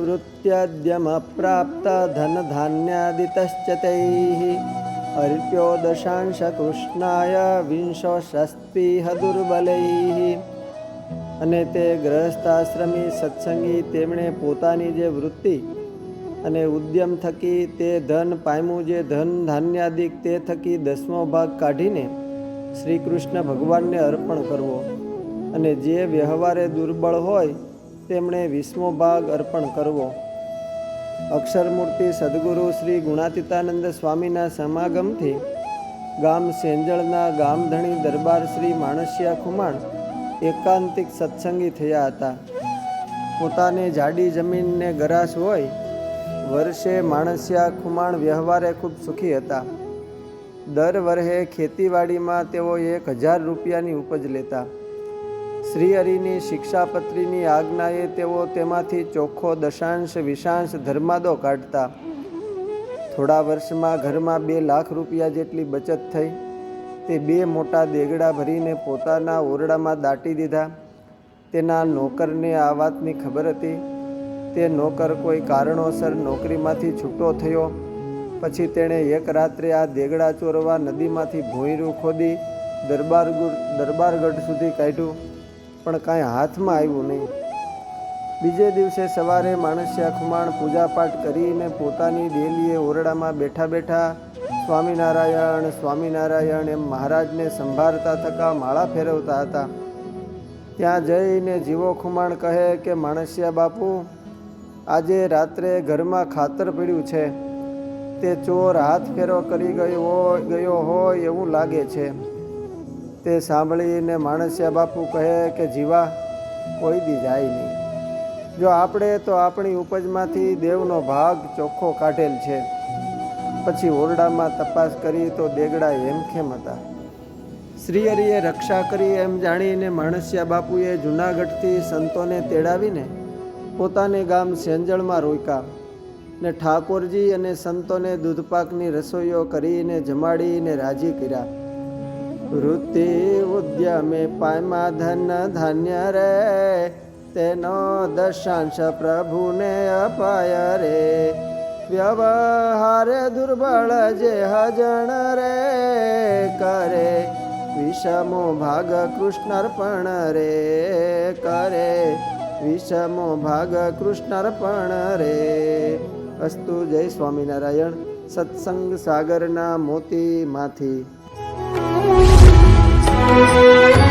वृत्त्यद्यमप्राप्त धनधान्यादितश्च तैः अर्प्यो દશાંશકૃષ્ણાય વિંશો શસ્તિહ દુર્બલૈઃ અને તે ગ્રહસ્થાશ્રમી સત્સંગી તેમણે પોતાની જે વૃત્તિ અને ઉદ્યમ થકી તે ધન પામ્યું જે ધન ધાન્યાદિક તે થકી દસમો ભાગ કાઢીને શ્રી કૃષ્ણ ભગવાનને અર્પણ કરવો અને જે વ્યવહારે દુર્બળ હોય તેમણે વીસમો ભાગ અર્પણ કરવો. અક્ષરમૂર્તિ સદગુરુ શ્રી ગુણાતીતાનંદ સ્વામીના સમાગમથી ગામ સેંજળના ગામધણી દરબાર શ્રી માણસિયા ખુમાણ એકાંતિક સત્સંગી થયા હતા. પોતાને જાડી જમીનને ગરાસ હોય, વર્ષે માણસિયા ખુમાણ વ્યવહારે ખૂબ સુખી હતા. દર વર્ષે ખેતીવાડીમાં તેઓ એક હજાર રૂપિયાની ઉપજ લેતા. શ્રી હરિની શિક્ષાપત્રીની આજ્ઞાએ તેઓ તેમાંથી ચોખ્ખો દશાંશ, વિશાંશ ધર્માદો કાઢતા. થોડા વર્ષમાં ઘરમાં બે લાખ રૂપિયા જેટલી બચત થઈ. તે બે મોટા દેગડા ભરીને પોતાના ઓરડામાં દાટી દીધા. તેના નોકરને આ વાતની ખબર હતી. તે નોકર કોઈ કારણોસર નોકરીમાંથી છૂટો થયો. પછી તેણે એક રાત્રે આ દેગડા ચોરવા નદીમાંથી ભોંયરું ખોદી દરબારગુર દરબારગઢ સુધી કાઢ્યું. પણ કાંઈ હાથમાં આવ્યું નહીં. બીજે દિવસે સવારે માણસ્યા ખુમાણ પૂજાપાઠ કરીને પોતાની ડેલીએ ઓરડામાં બેઠા બેઠા સ્વામિનારાયણ સ્વામિનારાયણ એમ મહારાજને સંભાળતા થકા માળા ફેરવતા હતા. ત્યાં જઈને જીવો ખુમાણ કહે કે, માણસિયા બાપુ, આજે રાત્રે ઘરમાં ખાતર પડ્યું છે. તે ચોર હાથ ફેરો કરી ગયો ગયો હોય એવું લાગે છે. તે સાંભળીને માણસિયા બાપુ કહે કે, જીવા, કોઈ દી જાય નહીં. જો આપણે, તો આપણી ઉપજમાંથી દેવનો ભાગ ચોખ્ખો કાઢેલ છે. પછી ઓરડામાં તપાસ કરી તો દેગડા હેમખેમ હતા? શ્રી હરિએ રક્ષા કરી એમ જાણીને માણસિયા બાપુએ જૂનાગઢથી સંતોને તેડાવીને પોતાને ગામ સેંજળમાં રોક્યા ને ઠાકોરજી અને સંતોને દૂધપાકની રસોઈઓ કરીને જમાડીને રાજી કર્યા. વૃત્તિ ઉદ્યમે પાયમા ધન ધાન્ય રે તેનો દશાંશ પ્રભુને અપાય રે. વ્યવહારે દુર્બળ જે હજણ રે, કરે. વિષમો ભાગ કૃષ્ણર્પણ રે, કરે. વિષમો ભાગ કૃષ્ણર્પણ રે. અસ્તુ જય સ્વામિનારાયણ. સત્સંગ સાગરના મોતીમાંથી. Música